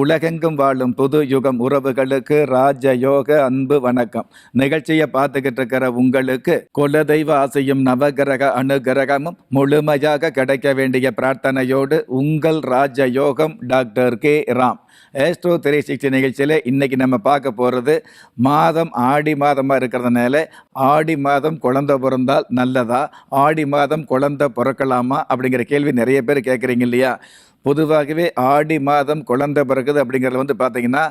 உலகெங்கும் வாழும் புது யுகம் உறவுகளுக்கு ராஜயோக அன்பு வணக்கம். நிகழ்ச்சியை பார்த்துக்கிட்டு இருக்கிற உங்களுக்கு குலதெய்வ ஆசையும் நவகிரக அனுகிரகமும் முழுமையாக கிடைக்க வேண்டிய பிரார்த்தனையோடு உங்கள் ராஜயோகம் doctor K. Ram. Astro three sixty நிகழ்ச்சியில் இன்றைக்கி நம்ம பார்க்க போகிறது மாதம் ஆடி மாதமாக இருக்கிறதுனால ஆடி மாதம் குழந்தை பிறந்தால் நல்லதா? ஆடி மாதம் குழந்தை பிறக்கலாமா? அப்படிங்கிற கேள்வி நிறைய பேர் கேட்குறீங்க இல்லையா? பொதுவாகவே ஆடி மாதம் குழந்தை பிறகுது அப்படிங்கிறது வந்து பார்த்திங்கன்னா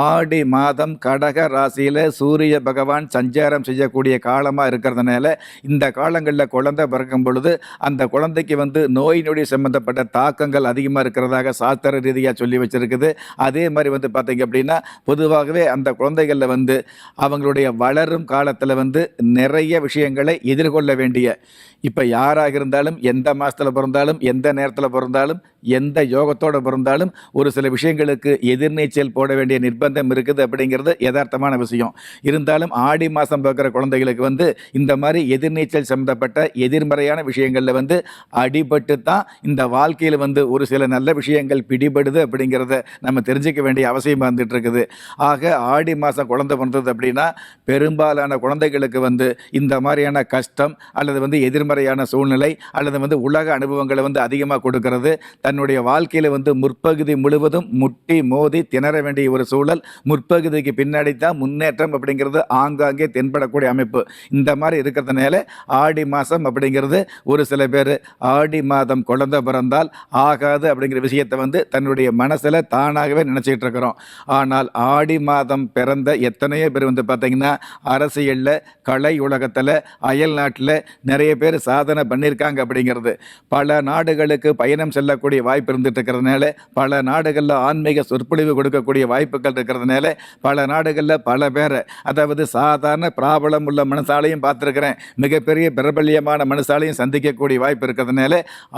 ஆடி மாதம் கடக ராசியில் சூரிய பகவான் சஞ்சாரம் செய்யக்கூடிய காலமாக இருக்கிறதுனால இந்த காலங்களில் குழந்தை பிறக்கும் பொழுது அந்த குழந்தைக்கு வந்து நோய் நொடி சம்பந்தப்பட்ட தாக்கங்கள் அதிகமாக இருக்கிறதாக சாஸ்திர ரீதியாக சொல்லி வச்சுருக்குது. அதே மாதிரி வந்து பார்த்திங்க அப்படின்னா பொதுவாகவே அந்த குழந்தைகளில் வந்து அவங்களுடைய வளரும் காலத்தில் வந்து நிறைய விஷயங்களை எதிர்கொள்ள வேண்டிய இப்போ யாராக இருந்தாலும் எந்த மாதத்தில் பிறந்தாலும் எந்த நேரத்தில் பிறந்தாலும் எந்த யோகத்தோடு பிறந்தாலும் ஒரு சில விஷயங்களுக்கு எதிர்நீச்சல் போட வேண்டிய நிர்பந்தம் இருக்குது அப்படிங்கிறது யதார்த்தமான விஷயம். இருந்தாலும் ஆடி மாதம் பிறக்கிற குழந்தைகளுக்கு வந்து இந்த மாதிரி எதிர்நீச்சல் சம்மந்தப்பட்ட எதிர்மறையான விஷயங்களில் வந்து அடிபட்டு தான் இந்த வாழ்க்கையில் வந்து ஒரு சில நல்ல விஷயங்கள் பிடிபடுது அப்படிங்கிறத நம்ம தெரிஞ்சுக்க வேண்டிய அவசியம் வந்துட்டு இருக்குது ஆக ஆடி மாதம் குழந்தை பிறந்தது அப்படின்னா பெரும்பாலான குழந்தைகளுக்கு வந்து இந்த மாதிரியான கஷ்டம் அல்லது வந்து எதிர்மறையான சூழ்நிலை அல்லது வந்து உலக அனுபவங்களை வந்து அதிகமாக கொடுக்கறது. தன்னுடைய வாழ்க்கையில் வந்து முற்பகுதி முழுவதும் முட்டி மோதி திணற வேண்டிய ஒரு சூழல் முற்பகுதிக்கு பின்னாடி தான் முன்னேற்றம் அப்படிங்கிறது ஆங்காங்கே தென்படக்கூடிய அமைப்பு. இந்த மாதிரி இருக்கிறதுனால ஆடி மாதம் அப்படிங்கிறது ஒரு சில பேர் ஆடி மாதம் குழந்தை பிறந்தால் ஆகாது அப்படிங்கிற விஷயத்தை வந்து தன்னுடைய மனசில் தானாகவே நினச்சிக்கிட்டு இருக்கிறோம். ஆனால் ஆடி மாதம் பிறந்த எத்தனையோ பேர் வந்து பார்த்திங்கன்னா அரசியலில் கலை உலகத்தில் அயல் நாட்டில் நிறைய பேர் சாதனை பண்ணியிருக்காங்க அப்படிங்கிறது. பல நாடுகளுக்கு பயணம் செல்லக்கூடிய வாய்ப்பு இருந்துட்டு இருக்கிறதுனால பல நாடுகளில் ஆன்மீக சொற்பொழிவு கொடுக்கக்கூடிய வாய்ப்புகள் இருக்கிறதுனால பல நாடுகளில் பல பேரை அதாவது சாதாரண பிராபலம் உள்ள மனசாலையும் பார்த்துருக்குறேன். மிகப்பெரிய பிரபல்யமான மனசாலையும் சந்திக்கக்கூடிய வாய்ப்பு இருக்கிறதுனால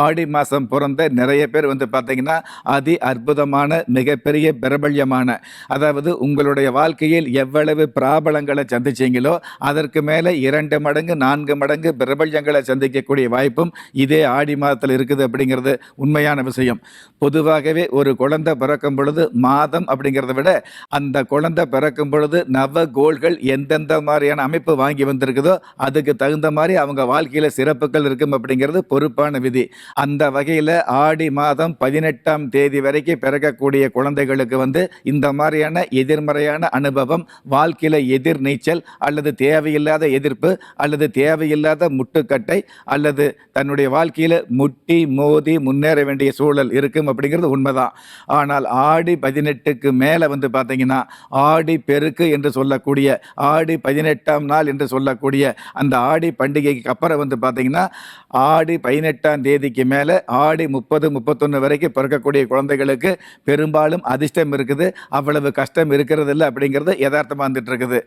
ஆடி மாதம் பிறந்த நிறைய பேர் வந்து பார்த்திங்கன்னா அதி அற்புதமான மிகப்பெரிய பிரபல்யமான அதாவது உங்களுடைய வாழ்க்கையில் எவ்வளவு பிராபலங்களை சந்திச்சிங்களோ அதற்கு மேலே இரண்டு மடங்கு நான்கு மடங்கு பிரபல்யங்களை சந்திக்கக்கூடிய வாய்ப்பும் இதே ஆடி மாதத்தில் இருக்குது அப்படிங்கிறது உண்மையான விஷயம். பொதுவாகவே ஒரு குழந்தை பிறக்கும் பொழுது மாதம் அப்படிங்கிறத விட அந்த குழந்தை பிறக்கும் பொழுது நவ கோள்கள் எந்தெந்த மாதிரியான அமைப்பு வாங்கி வந்திருக்குதோ அதுக்கு தகுந்த மாதிரி அவங்க வாழ்க்கையில் சிறப்புகள் இருக்கும் அப்படிங்கிறது பொறுப்பான விதி. அந்த வகையில் ஆடி மாதம் பதினெட்டாம் தேதி வரைக்கும் பிறக்கக்கூடிய குழந்தைகளுக்கு வந்து இந்த மாதிரியான எதிர்மறையான அனுபவம் வாழ்க்கையில் எதிர் நீச்சல் அல்லது தேவையில்லாத எதிர்ப்பு அல்லது தேவையில்லாத முட்டுக்கட்டை அல்லது தன்னுடைய வாழ்க்கையில் முட்டி மோதி முன்னேற வேண்டிய சூழல் இருக்கும் அப்படிங்கிறது உண்மைதான். ஆனால் ஆடி பதினெட்டுக்கு மேலே வந்து பார்த்தீங்கன்னா ஆடி பெருக்கு என்று சொல்லக்கூடிய ஆடி பதினெட்டாம் நாள் என்று சொல்லக்கூடிய அந்த ஆடி பண்டிகைக்கு அப்புறம் வந்து பார்த்தீங்கன்னா ஆடி பதினெட்டாம் தேதிக்கு மேலே ஆடி முப்பது முப்பத்தொன்று வரைக்கும் பிறக்கக்கூடிய குழந்தைகளுக்கு பெரும்பாலும் அதிர்ஷ்டம் இருக்குது. அவ்வளவு கஷ்டம் இருக்கிறது இல்லை அப்படிங்கிறது யதார்த்தமாக வந்துட்டு இருக்குது.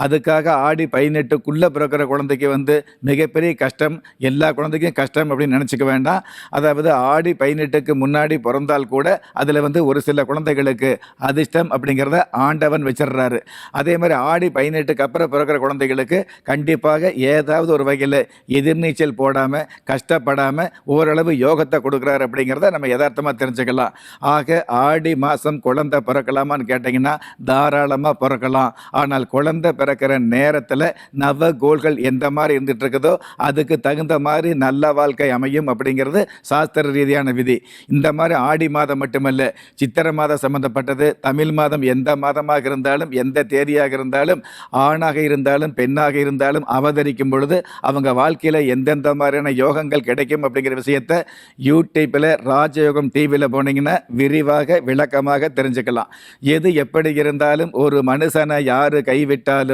அதுக்காக ஆடி பதினெட்டுக்குள்ளே பிறக்கிற குழந்தைக்கு வந்து மிகப்பெரிய கஷ்டம் எல்லா குழந்தைக்கும் கஷ்டம் அப்படின்னு நினச்சிக்க வேண்டாம். அதாவது ஆடி பதினெட்டுக்கு முன்னாடி பிறந்தால் கூட அதில் வந்து ஒரு சில குழந்தைகளுக்கு அதிர்ஷ்டம் அப்படிங்கிறத ஆண்டவன் வச்சிடுறாரு. அதே மாதிரி ஆடி பதினெட்டுக்கு அப்புறம் பிறக்கிற குழந்தைகளுக்கு கண்டிப்பாக ஏதாவது ஒரு வகையில் எதிர்நீச்சல் போடாமல் கஷ்டப்படாமல் ஓரளவு யோகத்தை கொடுக்குறாரு அப்படிங்கிறத நம்ம யதார்த்தமாக தெரிஞ்சுக்கலாம். ஆக ஆடி மாதம் குழந்தை பிறக்கலாமான்னு கேட்டிங்கன்னா தாராளமாக பிறக்கலாம். ஆனால் குழந்தை பிறக்கிற நேரத்தில் நவ கோள்கள் எந்த மாதிரி இருந்துட்டு இருக்குதோ அதுக்கு தகுந்த மாதிரி நல்ல வாழ்க்கை அமையும் அப்படிங்கிறது சாஸ்திர ரீதியான விதி. இந்த மாதிரி ஆடி மாதம் மட்டுமல்ல சித்திரை மாதம் சம்பந்தப்பட்டது தமிழ் மாதம் எந்த மாதமாக இருந்தாலும் எந்த தேதியாக இருந்தாலும் ஆணாக இருந்தாலும் பெண்ணாக இருந்தாலும் அவதரிக்கும் பொழுது அவங்க வாழ்க்கையில் எந்தெந்த மாதிரியான யோகங்கள் கிடைக்கும் அப்படிங்கிற விஷயத்தை யூடியூப்பில் ராஜயோகம் டிவியில் போனீங்கன்னா விரிவாக விளக்கமாக தெரிஞ்சுக்கலாம். எது எப்படி இருந்தாலும் ஒரு மனுஷனை யார் கைவிட்டாலும்